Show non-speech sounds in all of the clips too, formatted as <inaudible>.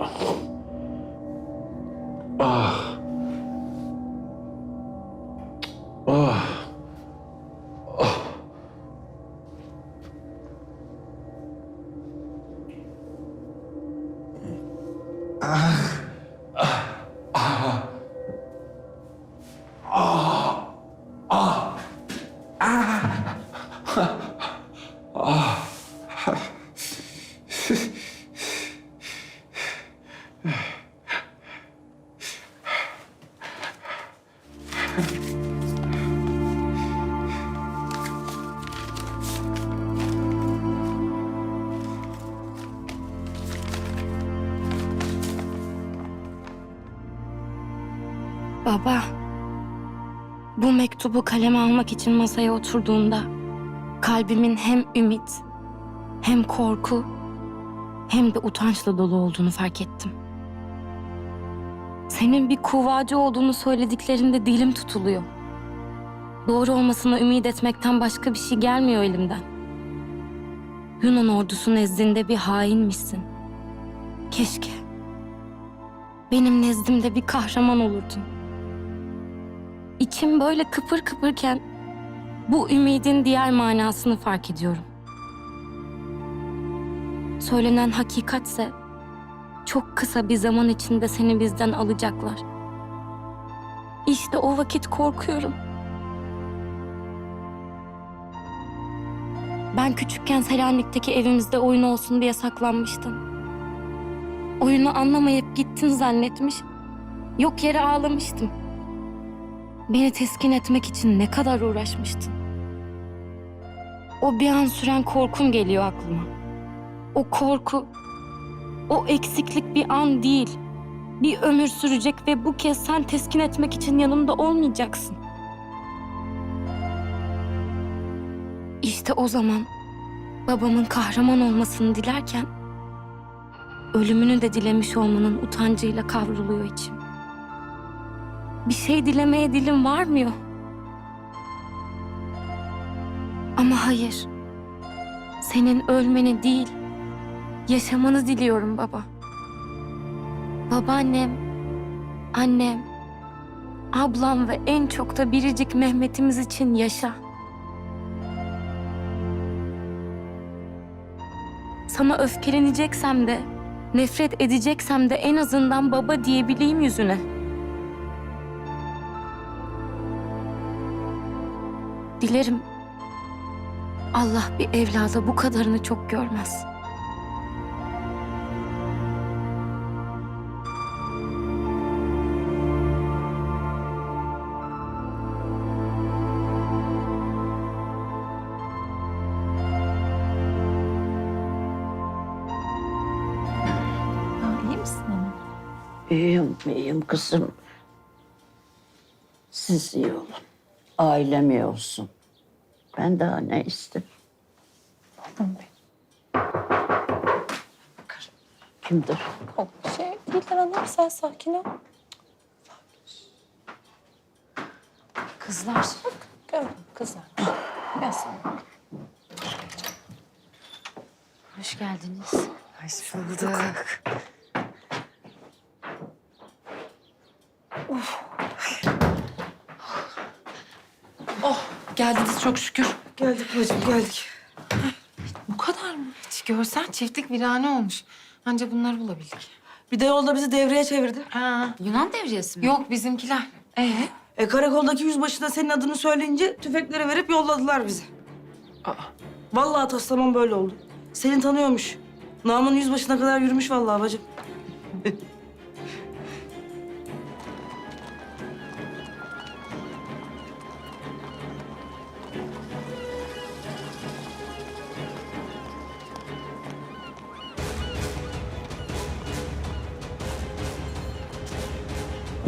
아. 아. 아. 아. 음. 아. Baba, bu mektubu kaleme almak için masaya oturduğunda kalbimin hem ümit, hem korku, hem de utançla dolu olduğunu fark ettim. Senin bir kuvvacı olduğunu söylediklerinde dilim tutuluyor. Doğru olmasına ümit etmekten başka bir şey gelmiyor elimden. Yunan ordusu nezdinde bir hainmişsin. Keşke. Benim nezdimde bir kahraman olurdun. İçim böyle kıpır kıpırken bu ümidin diğer manasını fark ediyorum. Söylenen hakikatse çok kısa bir zaman içinde seni bizden alacaklar. İşte o vakit korkuyorum. Ben küçükken Selanik'teki evimizde oyun olsun diye saklanmıştım. Oyunu anlamayıp gittin zannetmiş, yok yere ağlamıştım. Beni teskin etmek için ne kadar uğraşmıştın. O bir an süren korkum geliyor aklıma. O korku, o eksiklik bir an değil. Bir ömür sürecek ve bu kez sen teskin etmek için yanımda olmayacaksın. İşte o zaman babamın kahraman olmasını dilerken ölümünü de dilemiş olmanın utancıyla kavruluyor içim. Bir şey dilemeye dilim varmıyor. Ama hayır. Senin ölmeni değil, yaşamanı diliyorum baba. Babaannem, annem, ablam ve en çok da biricik Mehmet'imiz için yaşa. Sana öfkeleneceksem de, nefret edeceksem de en azından baba diyebileyim yüzüne. Dilerim Allah bir evlada bu kadarını çok görmez. İyiyim, iyiyim kızım. Siz iyi olun. Ailem iyi olsun. Ben daha ne istedim? Oğlum benim. Kimdir? O şey değiller annem sen sakin ol. Kızlar, Gördüm kızlar. Gel sen. hoş geldiniz. Hoş bulduk. Geldiniz çok şükür. Geldik bacım geldik. Bu kadar mı? Hiç görsen çiftlik virane olmuş. Anca bunları bulabildik. Bir de yolda bizi devreye çevirdi. Ha. Yunan devriyesi mi? Yok bizimkiler. Ee? E karakoldaki yüzbaşı da senin adını söyleyince tüfekleri verip yolladılar bizi. Aa. Vallahi taslamam böyle oldu. Seni tanıyormuş. Namın yüzbaşına kadar yürümüş vallahi bacım. <laughs>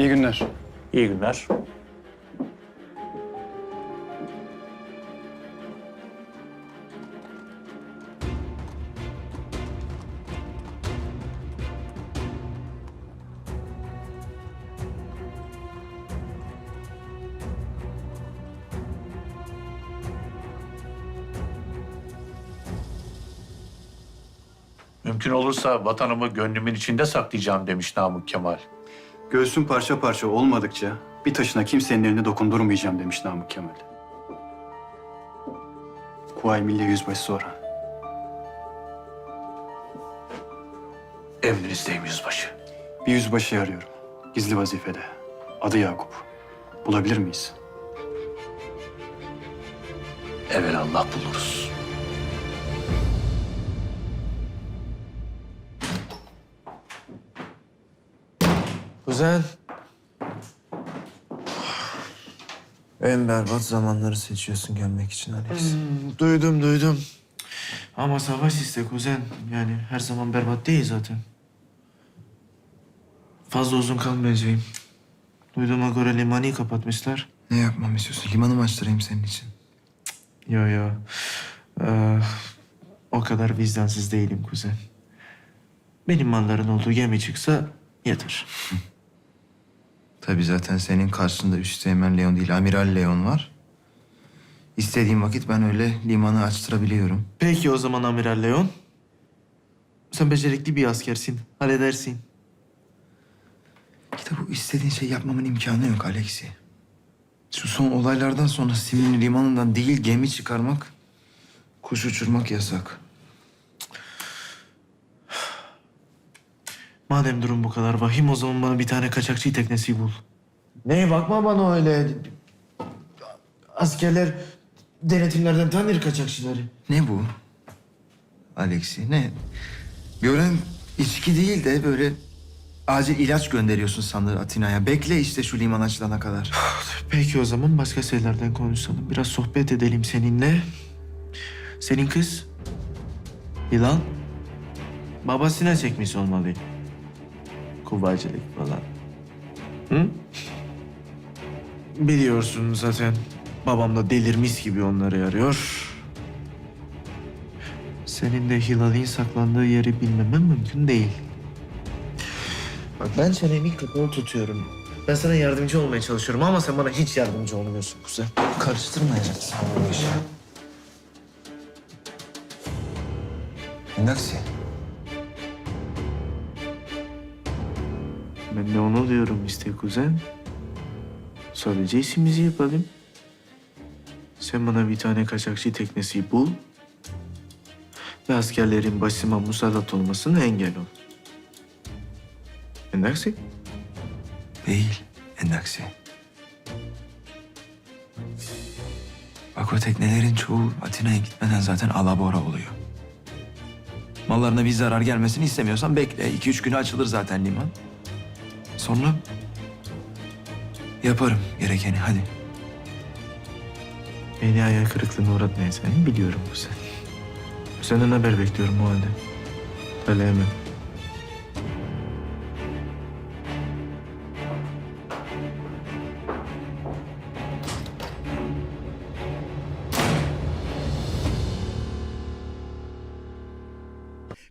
İyi günler. İyi günler. Mümkün olursa vatanımı gönlümün içinde saklayacağım demiş Namık Kemal. Göğsüm parça parça olmadıkça bir taşına kimsenin eline dokundurmayacağım demiş Namık Kemal. Kuvayi Milliye Yüzbaşı sonra. Emrinizdeyim yüzbaşı. Bir yüzbaşı arıyorum. Gizli vazifede. Adı Yakup. Bulabilir miyiz? Evelallah buluruz. Kuzen. En berbat zamanları seçiyorsun gelmek için Alex. Duydum duydum. Ama savaş iste kuzen. Yani her zaman berbat değil zaten. Fazla uzun kalmayacağım. Duyduğuma göre limanı kapatmışlar. Ne yapmamı istiyorsun? Limanı mı açtırayım senin için? Yo yo. Ee, o kadar vicdansız değilim kuzen. Benim malların olduğu gemi çıksa yeter. <laughs> Tabii zaten senin karşında Üsteğmen Leon değil, Amiral Leon var. İstediğim vakit ben öyle limanı açtırabiliyorum. Peki o zaman Amiral Leon. Sen becerikli bir askersin. Halledersin. İşte bu istediğin şey yapmamın imkanı yok Alexi. Şu son olaylardan sonra Simini limanından değil gemi çıkarmak, kuş uçurmak yasak. Madem durum bu kadar vahim o zaman bana bir tane kaçakçı teknesi bul. Neye bakma bana öyle. Askerler denetimlerden tanır kaçakçıları. Ne bu? Alexi ne? Gören içki değil de böyle acil ilaç gönderiyorsun sandığı Atina'ya. Bekle işte şu liman açılana kadar. <sighs> Peki o zaman başka şeylerden konuşalım. Biraz sohbet edelim seninle. Senin kız? Yılan? Babasına çekmiş olmalı. Kuvvacılık falan. Hı? Biliyorsun zaten. Babam da delirmiş gibi onları arıyor. Senin de Hilal'in saklandığı yeri bilmemen mümkün değil. Bak ben çenemi kapalı tutuyorum. Ben sana yardımcı olmaya çalışıyorum ama sen bana hiç yardımcı olmuyorsun kuzen. Karıştırmayacaksın bu işi. Endaksi. Ben de onu diyorum işte kuzen. Sadece işimizi yapalım. Sen bana bir tane kaçakçı teknesi bul. Ve askerlerin başıma musallat olmasına engel ol. Endaksi? Değil, Endaksi. Bak o teknelerin çoğu Atina'ya gitmeden zaten alabora oluyor. Mallarına bir zarar gelmesini istemiyorsan bekle. İki üç güne açılır zaten liman. Sonra yaparım gerekeni hadi. Beni hayal kırıklığına uğratmayacağını biliyorum kuzen. Senden haber bekliyorum o halde. Öyle.